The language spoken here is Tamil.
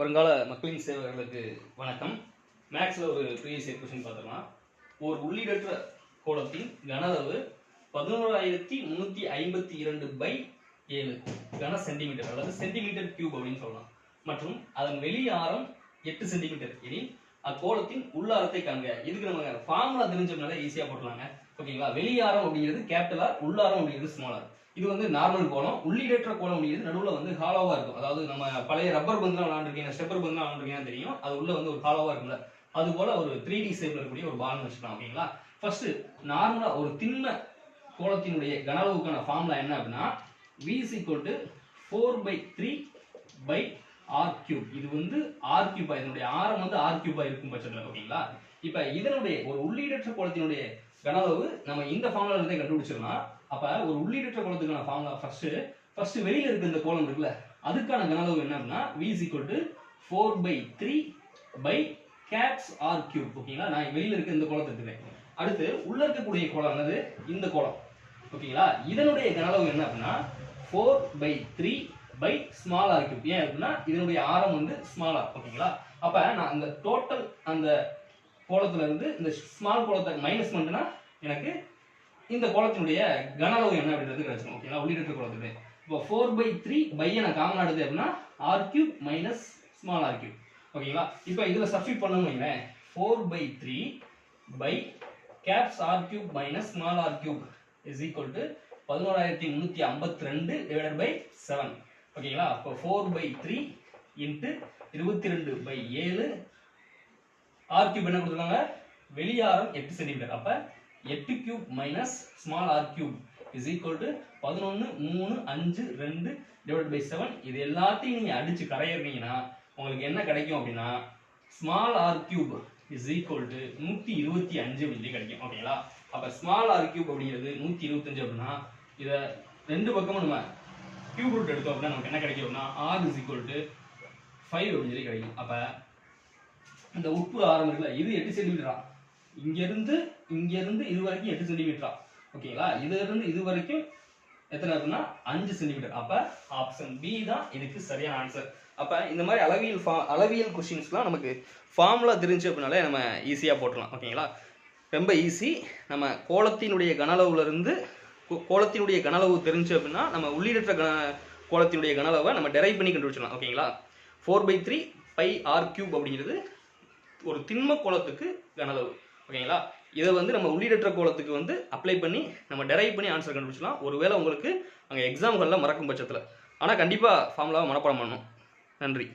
வருங்கால மக்களின் சேவகர்களுக்கு வணக்கம். மேக்ஸில் ஒரு ப்ரீவியஸ் இயர் கொஸ்டின் பார்த்துக்கலாம் ஒரு உள்ளீடற்ற கோலத்தின் கனளவு பதினோராயிரத்தி முந்நூற்றி ஐம்பத்தி இரண்டு பை ஏழு கன சென்டிமீட்டர் அல்லது சென்டிமீட்டர் கியூப் அப்படின்னு சொல்லலாம். மற்றும் அதன் வெளி ஆரம் எட்டு சென்டிமீட்டர் எனில் அக்கோலத்தின் உள்ளாரத்தை காண்க. இதுக்கு நம்ம ஃபார்முலா தெரிஞ்சோம்னால ஈஸியாக போட்டலாங்க ஓகேங்களா வெளியாரம் அப்படிங்கிறது கேபிட்டல் ஆர் உள்ளாரம் அப்படிங்கிறது ஸ்மால் ஆர் இது வந்து நார்மல் கோலம். உள்ளீடற்ற கோலம் அப்படிங்கிறது நடுவில் வந்து ஹாலோவாக இருக்கும். அதாவது நம்ம பழைய ரப்பர் பந்துலாம் விளாண்டுருக்கீங்க ஸ்டெப்பர் பந்துலாம் விளாண்டுருக்கீங்கன்னு தெரியும். அது உள்ள வந்து ஒரு ஹாலோவாக இருக்கும்ல. அது போல ஒரு த்ரீ டி ஷேப்ல இருக்கக்கூடிய ஒரு பால்னு வச்சுக்கலாம் ஓகேங்களா? ஃபர்ஸ்ட் நார்மலாக ஒரு திண்ண கோலத்தினுடைய கனளவுக்கான ஃபார்முலா என்ன அப்படின்னா V is equal to four by three pi r cube இது வந்து ஆர் கியூபா இதனுடைய ஆரம் வந்து ஆர் கியூபா இருக்கும் பட்சத்தில் ஓகேங்களா? இப்போ இதனுடைய ஒரு உள்ளீடற்ற குளத்தினுடைய கனளவு நம்ம இந்த ஃபார்முலா இருந்தே கண்டுபிடிச்சிடலாம். அப்ப ஒரு உள்ளீடற்ற குளத்துக்கான ஃபார்முலா ஃபர்ஸ்ட் ஃபர்ஸ்ட் வெளியில இருக்க இந்த கோலம் இருக்குல்ல அதுக்கான கனளவு என்ன அப்படின்னா v four by three pi caps r cube ஓகேங்களா? நான் வெளியில இருக்க இந்த கோலத்தை எடுத்துக்கிறேன். அடுத்து உள்ள இருக்கக்கூடிய கோலம் என்னது? இந்த கோலம் ஓகேங்களா? இதனுடைய கனளவு என்ன அப்படின்னா four by three pi small r cube ஏன் அப்படின்னா இதனுடைய ஆரம் வந்து ஸ்மால் ஆர் ஓகேங்களா அப்ப நான் அந்த டோட்டல் அந்த கோலத்துல இருந்து இந்த ஸ்மால் கோலத்தை மைனஸ் பண்ணிட்டேன்னா எனக்கு இந்த கோலத்தினுடைய கனளவு என்ன அப்படின்றது கிடைச்சிடும் ஓகேங்களா உள்ளிட்டு கோலத்துடைய இப்போ ஃபோர் பை த்ரீ பையை நான் காமன் ஆடுது அப்படின்னா r cube minus small r cube ஓகேங்களா இப்போ இதில் சப்ஸ்டியூட் பண்ணணும் வைங்களேன். Four by three pi caps r cube minus small r cube is equal to பதினோராயிரத்தி முந்நூற்றி ஐம்பத்தி ரெண்டு டிவைடட் பை செவன் ஓகேங்களா? அப்போ ஃபோர் பை த்ரீ இன்ட்டு இருபத்தி ரெண்டு பை ஏழு. ஆர் கியூப் என்ன கொடுத்துருக்காங்க? வெளியாரம் எட்டு சென்டிமீட்டர் அப்போ எட்டு cube minus small r cube is equal to பதினொன்று மூணு அஞ்சு ரெண்டு டிவைட் பை செவன் இது எல்லாத்தையும் நீங்கள் அடித்து கரையிறீங்கன்னா உங்களுக்கு என்ன கிடைக்கும் அப்படின்னா small r cube is equal to நூற்றி இருபத்தி அஞ்சு மில்லி கிடைக்கும். ஓகேங்களா? அப்போ ஸ்மால் ஆர் கியூப் அப்படிங்கிறது நூற்றி இருபத்தஞ்சு அப்படின்னா இதை ரெண்டு பக்கமும் நம்ம கியூப் ரூட் எடுத்தோம் அப்படின்னா நமக்கு என்ன கிடைக்கும்னா r is equal to five அப்படின்னு சொல்லி கிடைக்கும். அப்போ இந்த உட்புற ஆரம் இருக்குல்ல இது எட்டு சென்டிமீட்டரா இங்கேருந்து இங்கேருந்து இது வரைக்கும் எட்டு சென்டிமீட்டரா ஓகேங்களா இதுலேருந்து இது வரைக்கும் எத்தனை இருக்குன்னா அஞ்சு சென்டிமீட்டர் அப்போ ஆப்ஷன் பி தான் இதுக்கு சரியான ஆன்சர் அப்போ இந்த மாதிரி அளவியல் ஃபா அளவியல் கொஷின்ஸ்லாம் நமக்கு ஃபார்முலா தெரிஞ்சு அப்படின்னாலே நம்ம ஈஸியாக போட்டுடலாம். ஓகேங்களா ரொம்ப ஈஸி நம்ம கோலத்தினுடைய கனளவுலேருந்து கோலத்தினுடைய கனளவு தெரிஞ்சு அப்படின்னா நம்ம உள்ளீடற்ற கன கோலத்தினுடைய கனளவை நம்ம டெரைவ் பண்ணி கண்டுபிடிச்சிடலாம் ஓகேங்களா four by three pi r cube அப்படிங்கிறது ஒரு திண்ம கோலத்துக்கு கனளவு ஓகேங்களா இதை வந்து நம்ம உள்ளீடற்ற கோலத்துக்கு வந்து அப்ளை பண்ணி நம்ம டெரைவ் பண்ணி ஆன்சர் கண்டுபிடிச்சலாம் ஒருவேளை உங்களுக்கு அங்கே எக்ஸாம்களில் மறக்கும் பட்சத்தில். ஆனால் கண்டிப்பாக ஃபார்முலாவை மனப்பாடம் பண்ணணும். நன்றி.